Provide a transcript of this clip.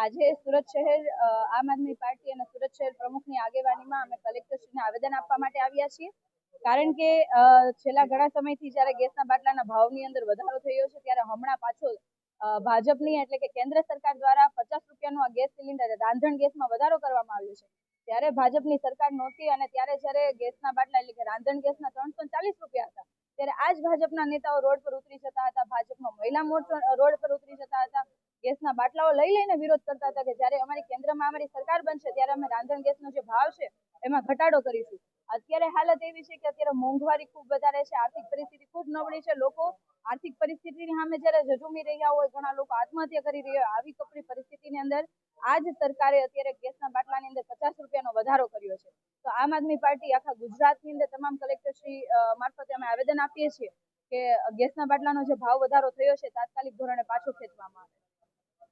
આજે સુરત શહેર આમ આદમી પાર્ટી અને સુરત શહેર પ્રમુખની આગેવાનીમાં અમે કલેક્ટરશ્રીને આવેદન આપવા માટે આવ્યા છીએ. કારણ કે છેલ્લા ઘણા સમયથી જ્યારે ગેસના બાટલાના ભાવની અંદર વધારો થયો છે, ત્યારે હમણાં પાછો ભાજપની એટલે કે કેન્દ્ર સરકાર દ્વારા પચાસ રૂપિયાનું આ ગેસ સિલિન્ડર રાંધણ ગેસમાં વધારો કરવામાં આવ્યો છે. ત્યારે ભાજપની સરકાર નહોતી અને ત્યારે જ્યારે ગેસના બાટલા, એટલે કે રાંધણ ગેસના ત્રણસો ચાલીસ રૂપિયા હતા, ત્યારે આ જ ભાજપના નેતાઓ રોડ પર ઉતરી જતા હતા. ભાજપનો મહિલા મોરચો રોડ પર ઉતરી જતા હતા. ગેસના બાટલાઓ લઈ લઈને વિરોધ કરતા હતા કે જ્યારે અમારી કેન્દ્રમાં અમારી સરકાર બનશે, ત્યારે અમે રાંધણ ગેસનો જે ભાવ છે, એમાં ઘટાડો કરીશું. અત્યારે હાલત એવી છે કે અત્યારે મોંઘવારી ખૂબ વધારે છે, આર્થિક પરિસ્થિતિ ખૂબ નબળી છે. લોકો આર્થિક પરિસ્થિતિની સામે જ્યારે ઝઝૂમી રહ્યા હોય, ઘણા લોકો આત્મહત્યા કરી રહ્યા હોય, આવી કપરી પરિસ્થિતિની અંદર આ જ સરકારે અત્યારે ગેસના બાટલાની અંદર પચાસ રૂપિયાનો વધારો કર્યો છે. તો આમ આદમી પાર્ટી આખા ગુજરાતની અંદર તમામ કલેક્ટરશ્રી મારફતે અમે આવેદન આપીએ છીએ કે ગેસના બાટલાનો જે ભાવ વધારો થયો છે, તાત્કાલિક ધોરણે પાછો ખેંચવામાં આવે